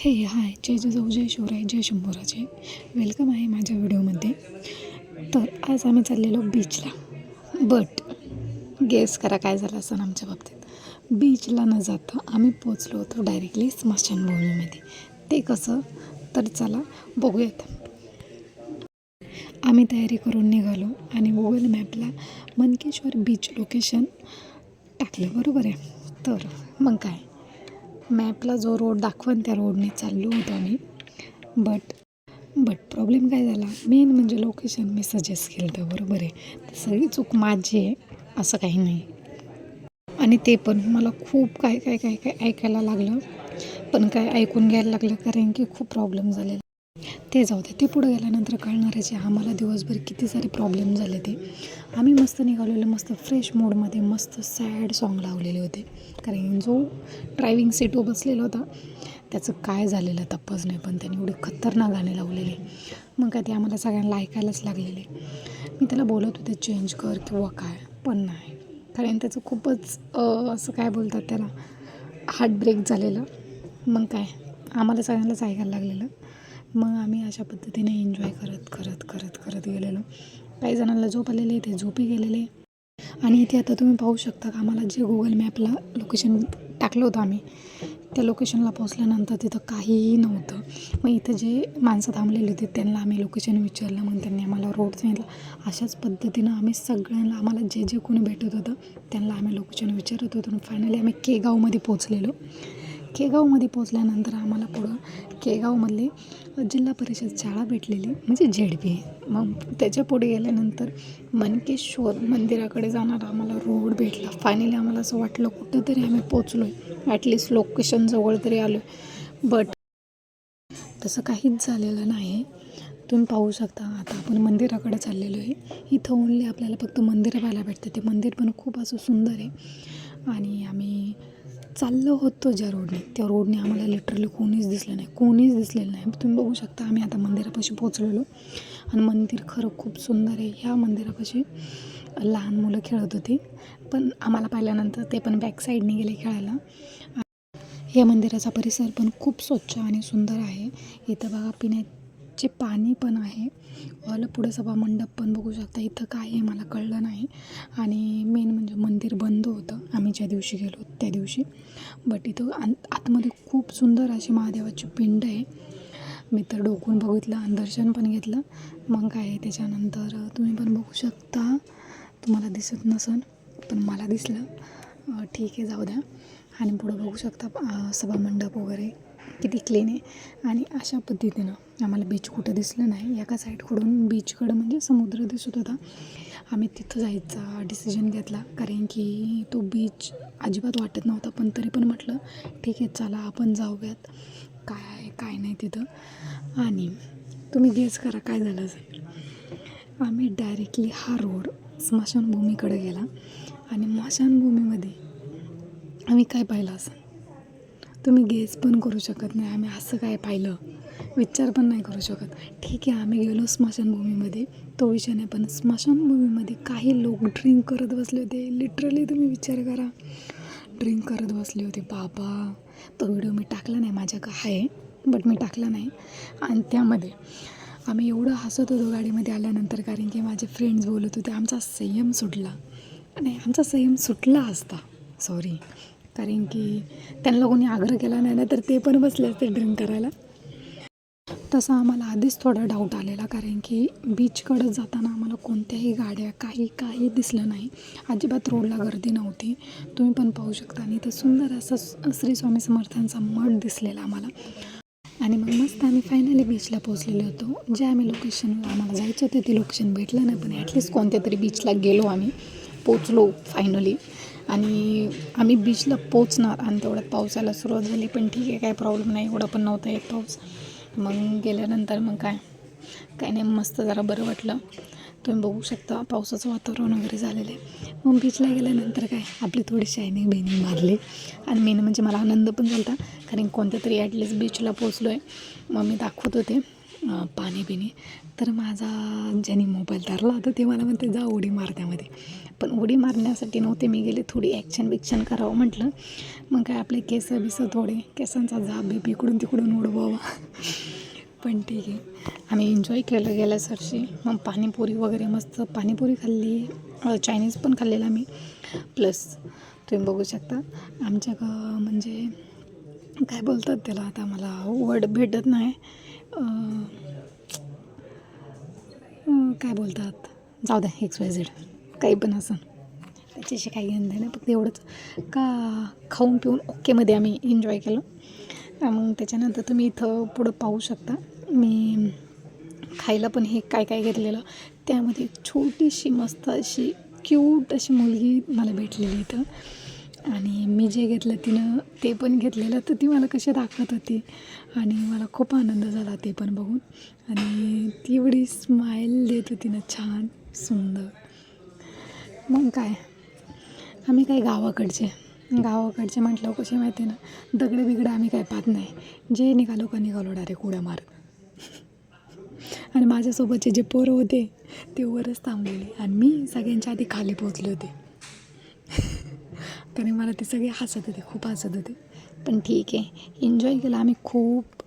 हे हाय जय जिजाऊ जय शिवराय जय शंभूराजे. वेलकम आहे माझ्या व्हिडिओमध्ये. तर आज आम्ही चाललेलो बीचला बट गेस करा काय झालं असं आमच्या बाबतीत. बीचला न जाता आम्ही पोचलो होतो डायरेक्टली स्मशानभूमीमध्ये ते कसं? तर चला बघूयात. आम्ही तयारी करून निघालो आणि गुगल मॅपला मनकेश्वर बीच लोकेशन टाकलं. बरोबर आहे? तर मग काय? मॅपला जो रोड दाखवन त्या रोडने चाललो होतो आम्ही. बट बट प्रॉब्लेम काय झाला? मेन म्हणजे लोकेशन मी सजेस्ट केलं होतं. बरोबर आहे. सगळी चूक माझी आहे असं काही नाही. आणि ते पण मला खूप काय काय काय काय ऐकायला लागलं. पण काय ऐकून घ्यायला लागलं कारण की खूप प्रॉब्लेम झालेला. ते जाऊ दे ते पुढं गेल्यानंतर कळणारच आहे आम्हाला दिवसभर किती सारे प्रॉब्लेम झाले ते. आम्ही मस्त निघालेलो मस्त फ्रेश मूडमध्ये मस्त सॅड सॉन्ग लावलेले होते. कारण जो ड्रायव्हिंग सीटवर बसलेला होता त्याचं काय झालेलं तप्पच नाही पण त्याने एवढे खतरनाक गाणे लावलेले. मग काय ते आम्हाला सगळ्यांना ऐकायलाच लागलेले. मी त्याला बोलत होते चेंज कर किंवा काय? पण नाही. कारण त्याचं खूपच असं काय बोलतात त्याला हार्ट ब्रेक झालेलं. मग काय आम्हाला सगळ्यांनाच ऐकायला लागलेलं. मग आम्ही अशा पद्धतीने एन्जॉय करत करत करत करत गेलेलो. काही जणांना झोप आलेले ते झोपी गेलेले आणि इथे आता तुम्ही पाहू शकता का आम्हाला जे गुगल मॅपला लोकेशन टाकलं होतं आम्ही त्या लोकेशनला पोचल्यानंतर तिथं काहीही नव्हतं. मग इथं जे माणसं थांबलेली होती त्यांना आम्ही लोकेशन विचारलं मग त्यांनी आम्हाला रोड सांगितलं. अशाच पद्धतीनं आम्ही सगळ्यांना आम्हाला जे जे कोणी भेटत होतं त्यांना आम्ही लोकेशन विचारत होतो. आणि फायनली आम्ही केगावमध्ये पोचलेलो केगावमध्ये पोचल्यानंतर आम्हाला पुढं केगावमधली जिल्हा परिषद शाळा भेटलेली म्हणजे झेड पी मग त्याच्या पुढे गेल्यानंतर मनकेश्वर मंदिराकडे जाणारा आम्हाला रोड भेटला. फायनली आम्हाला असं वाटलं कुठंतरी आम्ही पोचलो आहे ॲटलिस्ट लोकेशन जवळ तरी आलो आहे बट तसं काहीच झालेलं नाही. तुम्ही पाहू शकता आता आपण मंदिराकडे चाललेलो आहे. इथं ओनली आपल्याला फक्त मंदिरं पाहायला भेटतं ते मंदिर पण खूप असं सुंदर आहे. आणि आम्ही चाललं होतं ज्या रोडने. त्या रोडने आम्हाला लिटरली कोणीच दिसलं नाही. कोणीच दिसलेलं नाही. तुम्ही बघू शकता आम्ही आता मंदिरापाशी पोचलेलो आणि मंदिर खरं खूप सुंदर आहे. ह्या मंदिरापाशी लहान मुलं खेळत होती. पण आम्हाला पाहिल्यानंतर ते पण बॅक साईडने गेले खेळायला. या मंदिराचा परिसर पण खूप स्वच्छ आणि सुंदर आहे. इथं बघा चे पाणी पण आहे ऑल पुढे सभा मंडप पण बघू शकता. इथं काय आहे मला कळलं नाही. आणि मेन म्हणजे मंदिर बंद होतं. आम्ही ज्या दिवशी गेलो त्या दिवशी. बट इथं आत आतमध्ये खूप सुंदर अशी महादेवाची पिंड आहे. मी तर डोकून बघितलं आणि दर्शन पण घेतलं. मग काय त्याच्यानंतर तुम्ही पण बघू शकता. तुम्हाला दिसत नसन पण मला दिसलं. ठीक आहे जाऊ द्या. आणि पुढं बघू शकता सभा सभामंडप वगैरे. किती क्लीन आहे आणि अशा पद्धतीनं आम्हाला बीच कुठं दिसलं नाही. एका साईडकडून बीचकडं म्हणजे समुद्र दिसत होता. आम्ही तिथं जायचा डिसिजन घेतला. कारण की तो बीच अजिबात वाटत नव्हता. पण तरी पण म्हटलं ठीक आहे चला आपण जाऊयात. काय आहे काय नाही तिथं. आणि तुम्ही गेस करा काय झालं असेल. आम्ही डायरेक्टली हा रोड स्मशानभूमीकडे गेला. आणि स्मशानभूमीमध्ये आम्ही काय पाहिलं असं तुम्ही गेस पण करू शकत नाही. आम्ही असं काय पाहिलं? विचार पण नाही करू शकत. ठीक आहे आम्ही गेलो स्मशानभूमीमध्ये. तो विषय नाही पण स्मशानभूमीमध्ये काही लोक ड्रिंक करत बसले होते. लिटरली तुम्ही विचार करा. ड्रिंक करत बसले होते. बाबा तो व्हिडिओ मी टाकला नाही. माझ्या का आहे? बट मी टाकला नाही. आणि त्यामध्ये आम्ही एवढं हसत होतो गाडीमध्ये आल्यानंतर कारण की माझे फ्रेंड्स बोलत होते आमचा संयम सुटला. नाही आमचा संयम सुटला असता. सॉरी कारण की त्यांना कोणी आग्रह केला नाही ना तर ते पण बसले असते ड्रिंक करायला. तसं आम्हाला आधीच थोडा डाऊट आलेला कारण की बीचकडं जाताना आम्हाला कोणत्याही गाड्या काही काही दिसलं नाही. अजिबात रोडला गर्दी नव्हती. तुम्ही पण पाहू शकता. आणि इथं सुंदर असं श्री स्वामी समर्थांचा मठ दिसलेला आम्हाला. आणि मग मस्त आम्ही फायनली बीचला पोहोचलेलो होतो. जे आम्ही लोकेशनला आम्हाला जायचं होतं ते लोकेशन भेटलं नाही. पण ॲटलिस्ट कोणत्या तरी बीचला गेलो आम्ही. पोचलो फायनली आणि आम्ही बीचला पोचणार आणि तेवढ्यात पावसाला सुरुवात झाली पण ठीक आहे काय प्रॉब्लेम नाही. एवढा पण नव्हता येत पाऊस. मग गेल्यानंतर मग काय? काय नाही मस्त जरा बरं वाटलं. तुम्ही बघू शकता पावसाचं वातावरण वगैरे झालेलं आहे. मग बीचला गेल्यानंतर काय? आपली थोडी शायनिंग बिनिंग मारली. आणि मेन म्हणजे मला आनंद पण झाला कारण कोणत्या तरी ॲटलीस्ट बीचला पोचलो आहे मग मी दाखवत होते. पाणी बिणी. तर माझा ज्याने मोबाईल धरला होता ते मला म्हणते जा उडी मारण्यामध्ये पण उडी मारण्यासाठी नव्हते मी गेले थोडी ॲक्शन बिक्शन करावं म्हटलं. मग काय आपले केस बिसं थोडे केसांचा जाब बीप इकडून तिकडून उडवावा. पण ठीक आहे. आम्ही एन्जॉय केलं गेल्या सरशी मग पाणीपुरी वगैरे मस्त पाणीपुरी खाल्ली. चायनीज पण खाल्लेलं आम्ही. प्लस तुम्ही बघू शकता आमच्या म्हणजे काय बोलतात त्याला आता मला वर्ड भेटत नाही. काय बोलतात? जाऊ द्या एक्स वाय झेड काही पण असं. त्याच्याशी काही घेणं नाही फक्त एवढंच. का खाऊन पिऊन ओकेमध्ये आम्ही एन्जॉय केलं. मग त्याच्यानंतर तुम्ही इथं पुढं पाहू शकता. मी खायला पण हे काय काय घेतलेलं त्यामध्ये एक छोटीशी मस्त अशी क्यूट अशी मुलगी मला भेटलेली इथं. आणि मी जे घेतलं तिनं ते पण घेतलेलं तर ती मला कशी दाखवत होती. आणि मला खूप आनंद झाला ते पण बघून. आणि ती एवढी स्माईल देत होती ना छान सुंदर. मग काय? आम्ही काय गावाकडचे. गावाकडचे म्हटलं कसे माहिती आहे ना दगडे बिगडं आम्ही काय पाहत नाही. जे निघालो का निघालो डायरेक्ट उड्या मारत आणि माझ्यासोबतचे जे पोरं होते ते वरच थांबलेले. आणि मी सगळ्यांच्या आधी खाली पोचले होते. तरी मला ते सगळे हसत होते खूप हसत होते. पण ठीक आहे. एन्जॉय केलं. आम्ही खूप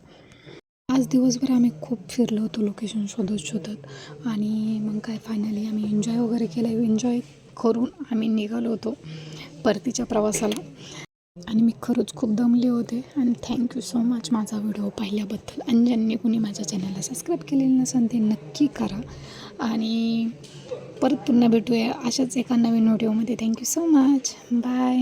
आज दिवसभर आम्ही खूप फिरलो होतो लोकेशन शोधत शोधत. आणि मग काय फायनली आम्ही एन्जॉय वगैरे केलं. एन्जॉय करून आम्ही निघालो होतो परतीच्या प्रवासाला. आणि मी खरंच खूप दमले होते. आणि थँक्यू सो मच माझा व्हिडिओ पाहिल्याबद्दल आणि ज्यांनी कुणी माझ्या चॅनलला सबस्क्राईब केलेलं नसेल ते नक्की करा. आणि परत पुन्हा भेटूया अशाच एका नवीन व्हिडिओमध्ये थँक्यू सो मच बाय